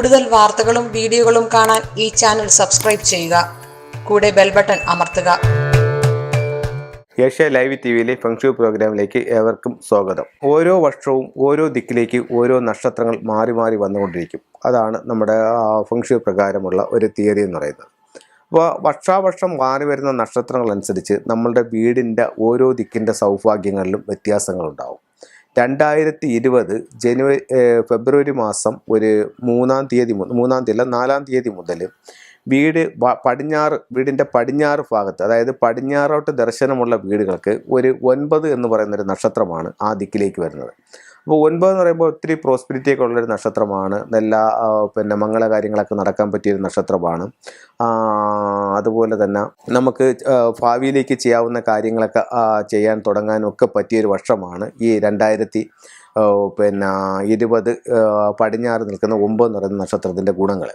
കൂടുതൽ വാർത്തകളും വീഡിയോകളും കാണാൻ ഈ ചാനൽ സബ്സ്ക്രൈബ് ചെയ്യുക. കൂടെ ബെൽ ബട്ടൺ അമർത്തുക. ഏഷ്യ ലൈവ് ടി വിയിലെ ഫെങ്ഷു പ്രോഗ്രാമിലേക്ക് ഏവർക്കും സ്വാഗതം. ഓരോ വർഷവും ഓരോ ദിക്കിലേക്ക് ഓരോ നക്ഷത്രങ്ങൾ മാറി മാറി വന്നുകൊണ്ടിരിക്കും. അതാണ് നമ്മുടെ ഫെങ്ഷു പ്രകാരമുള്ള ഒരു തിയറി എന്ന് പറയുന്നത്. അപ്പോൾ വർഷാവർഷം മാറി വരുന്ന നക്ഷത്രങ്ങൾ അനുസരിച്ച് നമ്മളുടെ വീടിന്റെ ഓരോ ദിക്കിന്റെ സൗഭാഗ്യങ്ങളിലും വ്യത്യാസങ്ങളുണ്ടാവും. രണ്ടായിരത്തി ഇരുപത് ജനുവരി ഫെബ്രുവരി മാസം ഒരു മൂന്നാം തീയതി മൂന്നാം തീയതി അല്ല നാലാം തീയതി മുതൽ വീട് പടിഞ്ഞാറ് വീടിന്റെ പടിഞ്ഞാറ് ഭാഗത്ത് അതായത് പടിഞ്ഞാറോട്ട് ദർശനമുള്ള വീടുകൾക്ക് ഒരു ഒൻപത് എന്ന് പറയുന്നൊരു നക്ഷത്രമാണ് ആ ദിക്കിലേക്ക് വരുന്നത്. അപ്പോൾ ഒൻപത് എന്ന് പറയുമ്പോൾ ഒത്തിരി പ്രോസ്പിരിറ്റി ഒക്കെ ഉള്ളൊരു നക്ഷത്രമാണ്. എല്ലാ പിന്നെ മംഗള കാര്യങ്ങളൊക്കെ നടക്കാൻ പറ്റിയൊരു നക്ഷത്രമാണ്. അതുപോലെ തന്നെ നമുക്ക് ഭാവിയിലേക്ക് ചെയ്യാവുന്ന കാര്യങ്ങളൊക്കെ ചെയ്യാൻ തുടങ്ങാനൊക്കെ പറ്റിയൊരു വർഷമാണ് ഈ രണ്ടായിരത്തി പിന്നെ ഇരുപത് പടിഞ്ഞാറ് നിൽക്കുന്ന ഒമ്പത് എന്ന് പറയുന്ന നക്ഷത്രത്തിന്റെ ഗുണങ്ങൾ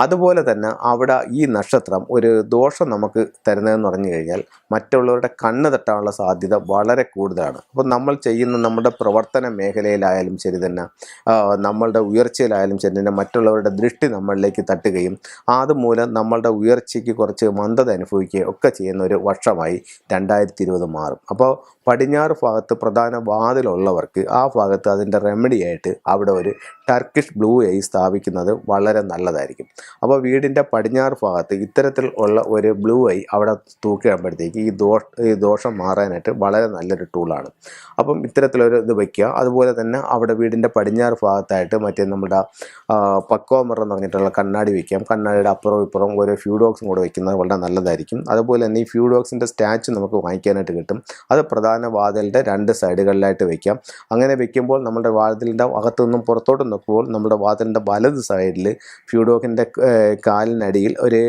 അതുപോലെ തന്നെ അവിടെ ഈ നക്ഷത്രം ഒരു ദോഷം നമുക്ക് തരുന്നതെന്ന് പറഞ്ഞു കഴിഞ്ഞാൽ മറ്റുള്ളവരുടെ കണ്ണ് തട്ടാനുള്ള സാധ്യത വളരെ കൂടുതലാണ്. അപ്പോൾ നമ്മൾ ചെയ്യുന്ന നമ്മുടെ പ്രവർത്തന മേഖലയിലായാലും ശരി തന്നെ നമ്മളുടെ ഉയർച്ചയിലായാലും ശരി തന്നെ മറ്റുള്ളവരുടെ ദൃഷ്ടി നമ്മളിലേക്ക് തട്ടുകയും അതുമൂലം നമ്മളുടെ ഉയർച്ചയ്ക്ക് കുറച്ച് മന്ദത അനുഭവിക്കുകയും ഒക്കെ ചെയ്യുന്ന ഒരു വർഷമായി രണ്ടായിരത്തി ഇരുപത് മാറും. അപ്പോൾ പടിഞ്ഞാറ് ഭാഗത്ത് പ്രധാന വാതിലുള്ളവർക്ക് ആ ഭാഗത്ത് അതിന്റെ റെമഡിയായിട്ട് അവിടെ ഒരു ടർക്കിഷ് ബ്ലൂ ഐ സ്ഥാപിക്കുന്നത് വളരെ നല്ലതായിരിക്കും. അപ്പോൾ വീടിന്റെ പടിഞ്ഞാറ് ഭാഗത്ത് ഇത്തരത്തിൽ ഉള്ള ഒരു ബ്ലൂ ഐ അവിടെ തൂക്കിയാകുമ്പോഴത്തേക്ക് ഈ ദോഷ ഈ ദോഷം മാറാനായിട്ട് വളരെ നല്ലൊരു ടൂളാണ് അപ്പം ഇത്തരത്തിലൊരു ഇത് വയ്ക്കുക അതുപോലെ തന്നെ അവിടെ വീടിന്റെ പടിഞ്ഞാറ് ഭാഗത്തായിട്ട് മറ്റേ നമ്മുടെ പക്കോ മിറർ എന്ന് പറഞ്ഞിട്ടുള്ള കണ്ണാടി വയ്ക്കാം കണ്ണാടിയുടെ അപ്പുറവും ഇപ്പുറവും ഓരോ ഫ്യൂഡോക്സും കൂടെ വയ്ക്കുന്നത് വളരെ നല്ലതായിരിക്കും. അതുപോലെ തന്നെ ഈ ഫ്യൂഡോക്സിന്റെ സ്റ്റാച്ചു നമുക്ക് വാങ്ങിക്കാനായിട്ട് കിട്ടും. അത് പ്രധാന വാതിലിന്റെ രണ്ട് സൈഡുകളിലായിട്ട് വയ്ക്കാം അങ്ങനെ വയ്ക്കുമ്പോൾ നമ്മുടെ വാതിലിന്റെ അകത്തു നിന്നും പുറത്തോട്ട് നോക്കുമ്പോൾ നമ്മുടെ വാതിലിന്റെ വലത് സൈഡിൽ ഫ്യൂഡോക്കിന്റെ കാലിനടിയിൽ ഒരു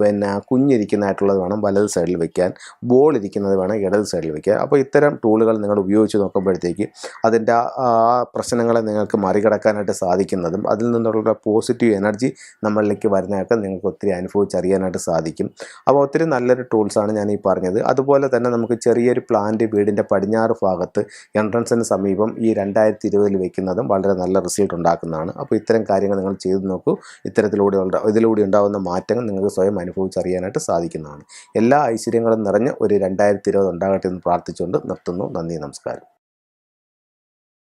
പിന്നെ കുഞ്ഞിരിക്കുന്നതായിട്ടുള്ളത് വേണം വലത് സൈഡിൽ വെക്കാൻ. ബോൾ ഇരിക്കുന്നത് വേണം ഇടത് സൈഡിൽ വെക്കാൻ. അപ്പോൾ ഇത്തരം ടൂളുകൾ നിങ്ങൾ ഉപയോഗിച്ച് നോക്കുമ്പോഴത്തേക്ക് അതിന്റെ ആ പ്രശ്നങ്ങളെ നിങ്ങൾക്ക് മറികടക്കാനായിട്ട് സാധിക്കുന്നതും അതിൽ നിന്നുള്ള പോസിറ്റീവ് എനർജി നമ്മളിലേക്ക് വരുന്നതൊക്കെ നിങ്ങൾക്ക് ഒത്തിരി അനുഭവിച്ചറിയാനായിട്ട് സാധിക്കും. അപ്പോൾ ഒത്തിരി നല്ലൊരു ടൂൾസാണ് ഞാൻ ഈ പറഞ്ഞത്. അതുപോലെ തന്നെ നമുക്ക് ചെറിയൊരു പ്ലാന്റ് വീടിന്റെ പടിഞ്ഞാറ് ഭാഗത്ത് എൻട്രൻസിന് സമീപം ഈ രണ്ടായിരത്തി ഇരുപതിൽ വെക്കുന്നതും വളരെ നല്ല റിസൾട്ട് ഉണ്ടാക്കുന്നതാണ്. അപ്പോൾ ഇത്തരം കാര്യങ്ങൾ നിങ്ങൾ ചെയ്തു നോക്കൂ. ഇത്തരത്തിലൂടെ ഇതിലൂടെ ഉണ്ടാകുന്ന മാറ്റങ്ങൾ നിങ്ങൾക്ക് സ്വയം അനുഭവിച്ചറിയാനായിട്ട് സാധിക്കുന്നതാണ്. എല്ലാ ഐശ്വര്യങ്ങളും നിറഞ്ഞ ഒരു രണ്ടായിരത്തി ഇരുപത് ഉണ്ടാകട്ടെ എന്ന് പ്രാർത്ഥിച്ചുകൊണ്ട് നിർത്തുന്നു. നന്ദി നമസ്കാരം.